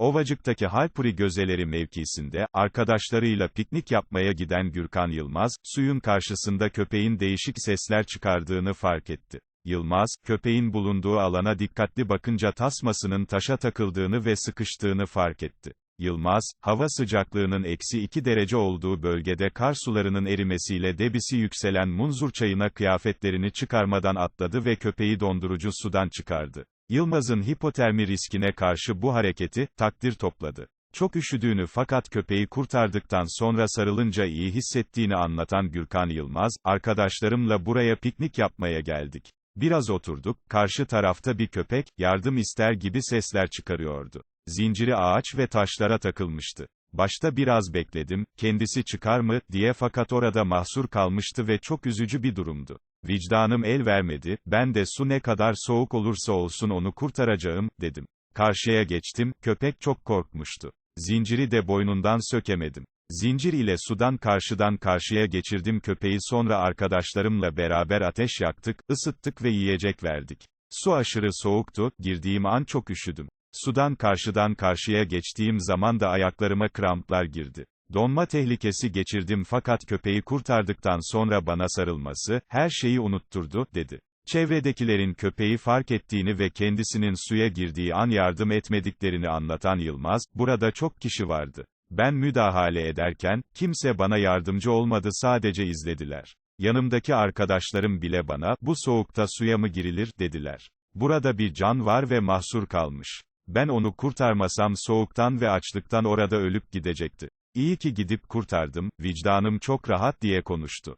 Ovacık'taki Halpuri Gözeleri mevkisinde, arkadaşlarıyla piknik yapmaya giden Gürkan Yılmaz, suyun karşısında köpeğin değişik sesler çıkardığını fark etti. Yılmaz, köpeğin bulunduğu alana dikkatli bakınca tasmasının taşa takıldığını ve sıkıştığını fark etti. Yılmaz, hava sıcaklığının eksi 2 derece olduğu bölgede kar sularının erimesiyle debisi yükselen Munzur çayına kıyafetlerini çıkarmadan atladı ve köpeği dondurucu sudan çıkardı. Yılmaz'ın hipotermi riskine karşı bu hareketi, takdir topladı. Çok üşüdüğünü fakat köpeği kurtardıktan sonra sarılınca iyi hissettiğini anlatan Gürkan Yılmaz, arkadaşlarımla buraya piknik yapmaya geldik. Biraz oturduk, karşı tarafta bir köpek, yardım ister gibi sesler çıkarıyordu. Zinciri ağaç ve taşlara takılmıştı. Başta biraz bekledim, kendisi çıkar mı, diye fakat orada mahsur kalmıştı ve çok üzücü bir durumdu. Vicdanım el vermedi, ben de su ne kadar soğuk olursa olsun onu kurtaracağım, dedim. Karşıya geçtim, köpek çok korkmuştu. Zinciri de boynundan sökemedim. Zincir ile sudan karşıdan karşıya geçirdim köpeği sonra arkadaşlarımla beraber ateş yaktık, ısıttık ve yiyecek verdik. Su aşırı soğuktu, girdiğim an çok üşüdüm. Sudan karşıdan karşıya geçtiğim zaman da ayaklarıma kramplar girdi. Donma tehlikesi geçirdim fakat köpeği kurtardıktan sonra bana sarılması, her şeyi unutturdu, dedi. Çevredekilerin köpeği fark ettiğini ve kendisinin suya girdiği an yardım etmediklerini anlatan Yılmaz, burada çok kişi vardı. Ben müdahale ederken, kimse bana yardımcı olmadı sadece izlediler. Yanımdaki arkadaşlarım bile bana, bu soğukta suya mı girilir, dediler. Burada bir can var ve mahsur kalmış. Ben onu kurtarmasam soğuktan ve açlıktan orada ölüp gidecekti. İyi ki gidip kurtardım, vicdanım çok rahat diye konuştu.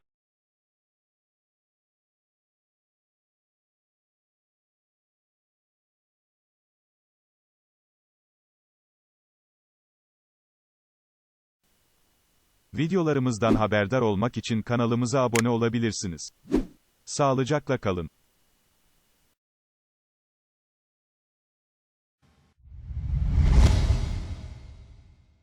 Videolarımızdan haberdar olmak için kanalımıza abone olabilirsiniz. Sağlıcakla kalın.